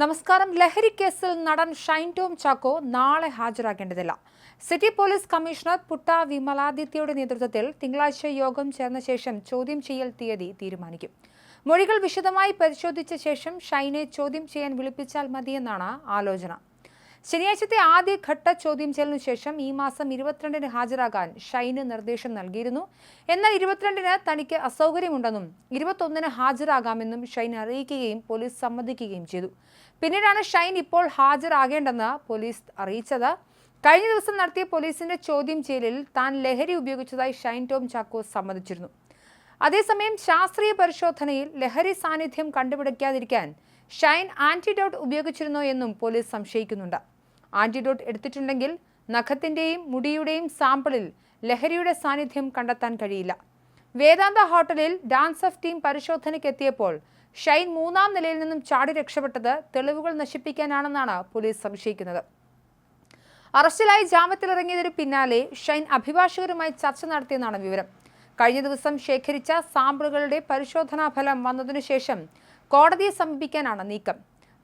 നമസ്കാരം. ലഹരി കേസിൽ നടൻ ഷൈൻ ടോം ചാക്കോ നാളെ ഹാജരാകേണ്ടതില്ല. സിറ്റി പോലീസ് കമ്മീഷണർ പുട്ട വിമലാദിത്യയുടെ നേതൃത്വത്തിൽ തിങ്കളാഴ്ച യോഗം ചേർന്ന ശേഷം ചോദ്യം ചെയ്യൽ തീയതി തീരുമാനിക്കും. മൊഴികൾ വിശദമായി പരിശോധിച്ച ശേഷം ഷൈനെ ചോദ്യം ചെയ്യാൻ വിളിപ്പിച്ചാൽ മതിയെന്നാണ് ആലോചന. ശനിയാഴ്ചത്തെ ആദ്യഘട്ട ചോദ്യം ചെയ്യലിനു ശേഷം ഈ മാസം ഇരുപത്തിരണ്ടിന് ഹാജരാകാൻ ഷൈന് നിർദ്ദേശം നൽകിയിരുന്നു. എന്നാൽ ഇരുപത്തിരണ്ടിന് തനിക്ക് അസൗകര്യമുണ്ടെന്നും ഇരുപത്തൊന്നിന് ഹാജരാകാമെന്നും ഷൈൻ അറിയിക്കുകയും പോലീസ് സമ്മതിക്കുകയും ചെയ്തു. പിന്നീടാണ് ഷൈൻ ഇപ്പോൾ ഹാജരാകേണ്ടെന്ന് പോലീസ് അറിയിച്ചത്. കഴിഞ്ഞ ദിവസം നടത്തിയ പോലീസിന്റെ ചോദ്യം ചെയ്യലിൽ താൻ ലഹരി ഉപയോഗിച്ചതായി ഷൈൻ ടോം ചാക്കോ സമ്മതിച്ചിരുന്നു. അതേസമയം ശാസ്ത്രീയ പരിശോധനയിൽ ലഹരി സാന്നിധ്യം കണ്ടുപിടിക്കാതിരിക്കാൻ ഷൈൻ ആന്റിഡോട്ട് ഉപയോഗിച്ചിരുന്നോ എന്നും പോലീസ് സംശയിക്കുന്നുണ്ട്. ആന്റിഡോട്ട് എടുത്തിട്ടുണ്ടെങ്കിൽ നഖത്തിന്റെയും മുടിയുടെയും സാമ്പിളിൽ ലഹരിയുടെ സാന്നിധ്യം കണ്ടെത്താൻ കഴിയില്ല. വേദാന്ത ഹോട്ടലിൽ ഡാൻസ് ഓഫ് ടീം പരിശോധനയ്ക്ക് എത്തിയപ്പോൾ ഷൈൻ മൂന്നാം നിലയിൽ നിന്നും ചാടി രക്ഷപ്പെട്ടത് തെളിവുകൾ നശിപ്പിക്കാനാണെന്നാണ് പോലീസ് സംശയിക്കുന്നത്. അറസ്റ്റിലായി ജാമ്യത്തിലിറങ്ങിയതിനു പിന്നാലെ ഷൈൻ അഭിഭാഷകരുമായി ചർച്ച നടത്തിയെന്നാണ് വിവരം. കഴിഞ്ഞ ദിവസം ശേഖരിച്ച സാമ്പിളുകളുടെ പരിശോധനാ ഫലം വന്നതിനു ശേഷം കോടതിയെ സമീപിക്കാനാണ് നീക്കം.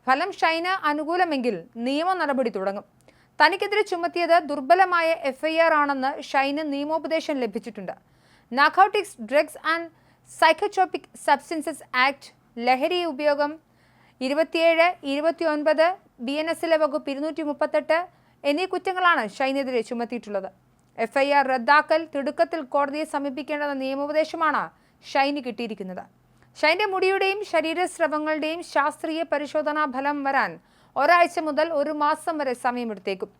ഫലം ഷൈന അനുകൂലമെങ്കിൽ നിയമ നടപടി തുടങ്ങും. തനിക്കെതിരെ ചുമത്തിയത് ദുർബലമായ എഫ്ഐആർ ആണെന്ന് ഷൈന് നിയമോപദേശം ലഭിച്ചിട്ടുണ്ട്. Narcotics drugs and psychotropic substances act ലഹരി ഉപയോഗം ഇരുപത്തിയേഴ് ഇരുപത്തിയൊൻപത് ബി എൻ എസിലെ വകുപ്പ് ഇരുന്നൂറ്റി മുപ്പത്തെട്ട് എന്നീ കുറ്റങ്ങളാണ് ഷൈനെതിരെ ചുമത്തിയിട്ടുള്ളത്. എഫ്ഐആർ റദ്ദാക്കൽ തിടുക്കത്തിൽ കോടതിയെ സമീപിക്കേണ്ടെന്ന നിയമോപദേശമാണ് ഷൈന് കിട്ടിയിരിക്കുന്നത്. ഷൈന്റെ മുടിയുടെയും ശരീരസ്രവങ്ങളുടെയും ശാസ്ത്രീയ പരിശോധനാ ഫലം വരാൻ ഒരാഴ്ച മുതൽ ഒരു മാസം വരെ സമയമെടുത്തേക്കും.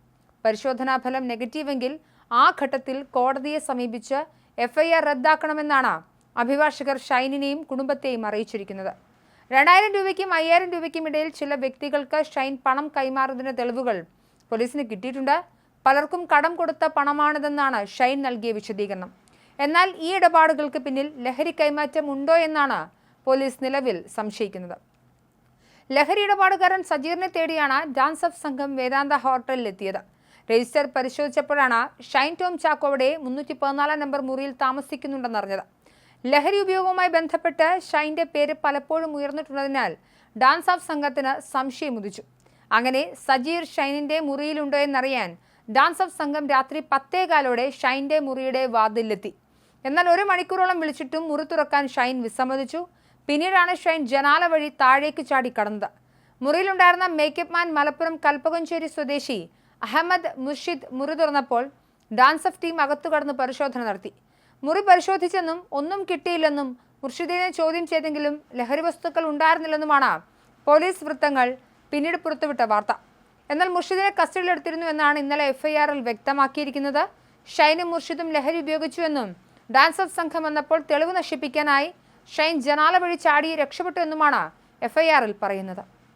പരിശോധനാ ഫലം നെഗറ്റീവെങ്കിൽ ആ ഘട്ടത്തിൽ കോടതിയെ സമീപിച്ച് എഫ്ഐആർ റദ്ദാക്കണമെന്നാണ് അഭിഭാഷകർ ഷൈനിനെയും കുടുംബത്തെയും അറിയിച്ചിരിക്കുന്നത്. രണ്ടായിരം രൂപയ്ക്കും അയ്യായിരം രൂപയ്ക്കും ഇടയിൽ ചില വ്യക്തികൾക്ക് ഷൈൻ പണം കൈമാറുന്നതിന് തെളിവുകൾ പോലീസിന് കിട്ടിയിട്ടുണ്ട്. പലർക്കും കടം കൊടുത്ത പണമാണിതെന്നാണ് ഷൈൻ നൽകിയ വിശദീകരണം. എന്നാൽ ഈ ഇടപാടുകൾക്ക് പിന്നിൽ ലഹരി കൈമാറ്റം ഉണ്ടോ എന്നാണ് പോലീസ് നിലവിൽ സംശയിക്കുന്നത്. ലഹരി ഇടപാടുകാരൻ സജീറിനെ തേടിയാണ് ഡാൻസ് ഓഫ് സംഘം വേദാന്ത ഹോട്ടലിലെത്തിയത്. രജിസ്റ്റർ പരിശോധിച്ചപ്പോഴാണ് ഷൈൻ ടോം ചാക്കോയുടെ മുന്നൂറ്റി പതിനാലാം നമ്പർ മുറിയിൽ താമസിക്കുന്നുണ്ടെന്നറിഞ്ഞത് ലഹരി ഉപയോഗവുമായി ബന്ധപ്പെട്ട് ഷൈന്റെ പേര് പലപ്പോഴും ഉയർന്നിട്ടുള്ളതിനാൽ ഡാൻസ് ഓഫ് സംഘത്തിന് സംശയം ഉദിച്ചു. അങ്ങനെ സജീർ ഷൈനിന്റെ മുറിയിലുണ്ടോ എന്നറിയാൻ ഡാൻസ് ഓഫ് സംഘം രാത്രി പത്തേകാലോടെ ഷൈന്റെ മുറിയുടെ വാതിലെത്തി എന്നാൽ ഒരു മണിക്കൂറോളം വിളിച്ചിട്ടും മുറി തുറക്കാൻ ഷൈൻ വിസമ്മതിച്ചു. പിന്നീടാണ് ഷൈൻ ജനാല വഴി താഴേക്ക് ചാടി കടന്നത്. മുറിയിലുണ്ടായിരുന്ന മേക്കപ്പ് മാൻ മലപ്പുറം കൽപ്പകഞ്ചേരി സ്വദേശി അഹമ്മദ് മുർഷിദ് മുറി തുറന്നപ്പോൾ ഡാൻസ് ഓഫ് ടീം അകത്തു കടന്ന് പരിശോധന നടത്തി. മുറി പരിശോധിച്ചെന്നും ഒന്നും കിട്ടിയില്ലെന്നും മുർഷിദിനെ ചോദ്യം ചെയ്തെങ്കിലും ലഹരി വസ്തുക്കൾ ഉണ്ടായിരുന്നില്ലെന്നുമാണ് പോലീസ് വൃത്തങ്ങൾ പിന്നീട് പുറത്തുവിട്ട വാർത്ത. എന്നാൽ മുർഷിദിനെ കസ്റ്റഡിയിലെടുത്തിരുന്നു എന്നാണ് ഇന്നലെ എഫ്ഐആറിൽ വ്യക്തമാക്കിയിരിക്കുന്നത്. ഷൈനും മുർഷിദും ലഹരി ഉപയോഗിച്ചുവെന്നും ഡാൻസ് ഓഫ് സംഘം വന്നപ്പോൾ തെളിവ് നശിപ്പിക്കാനായി ഷൈൻ ജനാല വഴി ചാടി രക്ഷപ്പെട്ടു എന്നുമാണ് എഫ്ഐആറിൽ പറയുന്നത്.